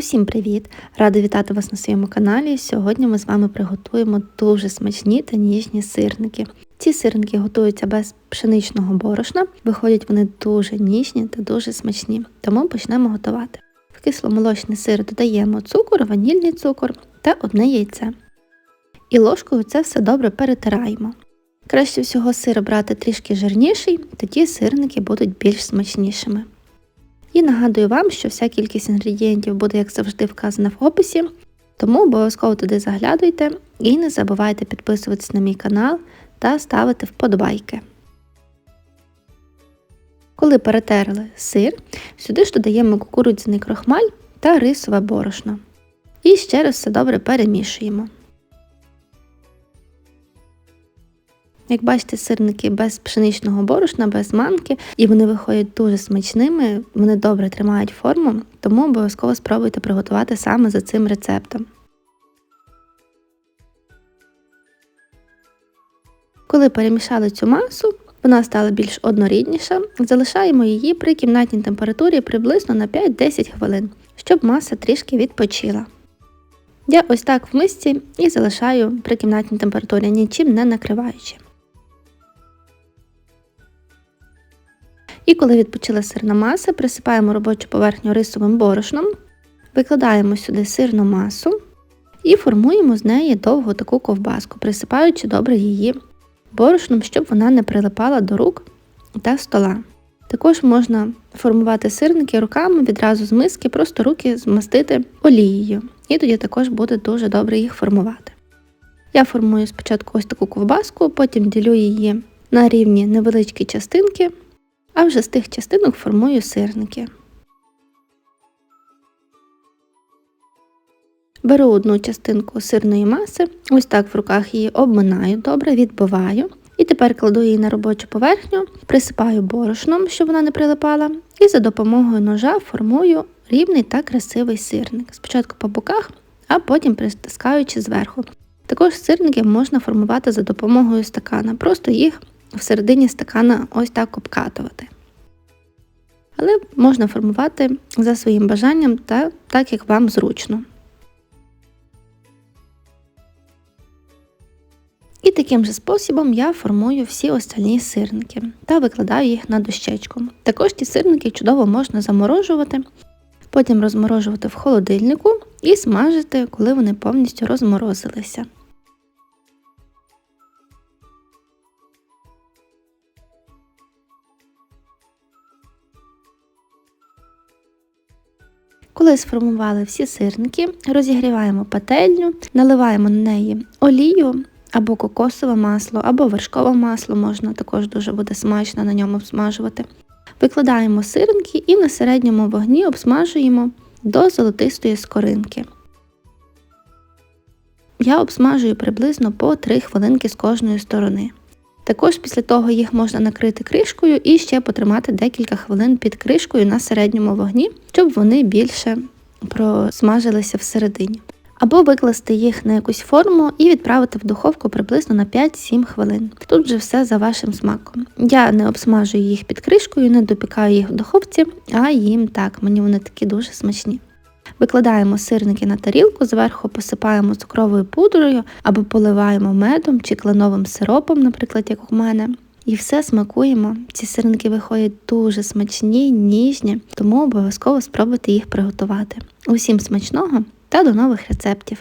Усім привіт! Рада вітати вас на своєму каналі. Сьогодні ми з вами приготуємо дуже смачні та ніжні сирники. Ці сирники готуються без пшеничного борошна, виходять вони дуже ніжні та дуже смачні, тому почнемо готувати. В кисломолочний сир додаємо цукор, ванільний цукор та одне яйце. І ложкою це все добре перетираємо. Краще всього сир брати трішки жирніший, тоді сирники будуть більш смачнішими. І нагадую вам, що вся кількість інгредієнтів буде, як завжди, вказана в описі, тому обов'язково туди заглядуйте і не забувайте підписуватись на мій канал та ставити вподобайки. Коли перетерли сир, сюди ж додаємо кукурудзяний крохмаль та рисове борошно. І ще раз все добре перемішуємо. Як бачите, сирники без пшеничного борошна, без манки, і вони виходять дуже смачними, вони добре тримають форму, тому обов'язково спробуйте приготувати саме за цим рецептом. Коли перемішали цю масу, вона стала більш однорідніша, залишаємо її при кімнатній температурі приблизно на 5-10 хвилин, щоб маса трішки відпочила. Я ось так в мисці і залишаю при кімнатній температурі, нічим не накриваючи. І коли відпочила сирна маса, присипаємо робочу поверхню рисовим борошном, викладаємо сюди сирну масу і формуємо з неї довгу таку ковбаску, присипаючи добре її борошном, щоб вона не прилипала до рук та стола. Також можна формувати сирники руками відразу з миски, просто руки змастити олією, і тоді також буде дуже добре їх формувати. Я формую спочатку ось таку ковбаску, потім ділю її на рівні невеличкі частинки а вже з тих частинок формую сирники. Беру одну частинку сирної маси, ось так в руках її обминаю добре, відбиваю. І тепер кладу її на робочу поверхню, присипаю борошном, щоб вона не прилипала, і за допомогою ножа формую рівний та красивий сирник. Спочатку по боках, а потім притискаючи зверху. Також сирники можна формувати за допомогою стакана, просто їх всередині стакана ось так обкатувати. Але можна формувати за своїм бажанням та так, як вам зручно. І таким же способом я формую всі остальні сирники та викладаю їх на дощечку. Також ті сирники чудово можна заморожувати, потім розморожувати в холодильнику і смажити, коли вони повністю розморозилися. Коли сформували всі сирники, розігріваємо пательню, наливаємо на неї олію або кокосове масло, або вершкове масло, можна також дуже буде смачно на ньому обсмажувати. Викладаємо сирники і на середньому вогні обсмажуємо до золотистої скоринки. Я обсмажую приблизно по 3 хвилинки з кожної сторони. Також після того їх можна накрити кришкою і ще потримати декілька хвилин під кришкою на середньому вогні, щоб вони більше просмажилися всередині. Або викласти їх на якусь форму і відправити в духовку приблизно на 5-7 хвилин. Тут вже все за вашим смаком. Я не обсмажую їх під кришкою, не допікаю їх в духовці, а їм так, мені вони такі дуже смачні. Викладаємо сирники на тарілку, зверху посипаємо цукровою пудрою або поливаємо медом чи кленовим сиропом, наприклад, як у мене. І все смакуємо. Ці сирники виходять дуже смачні, ніжні, тому обов'язково спробуйте їх приготувати. Усім смачного та до нових рецептів!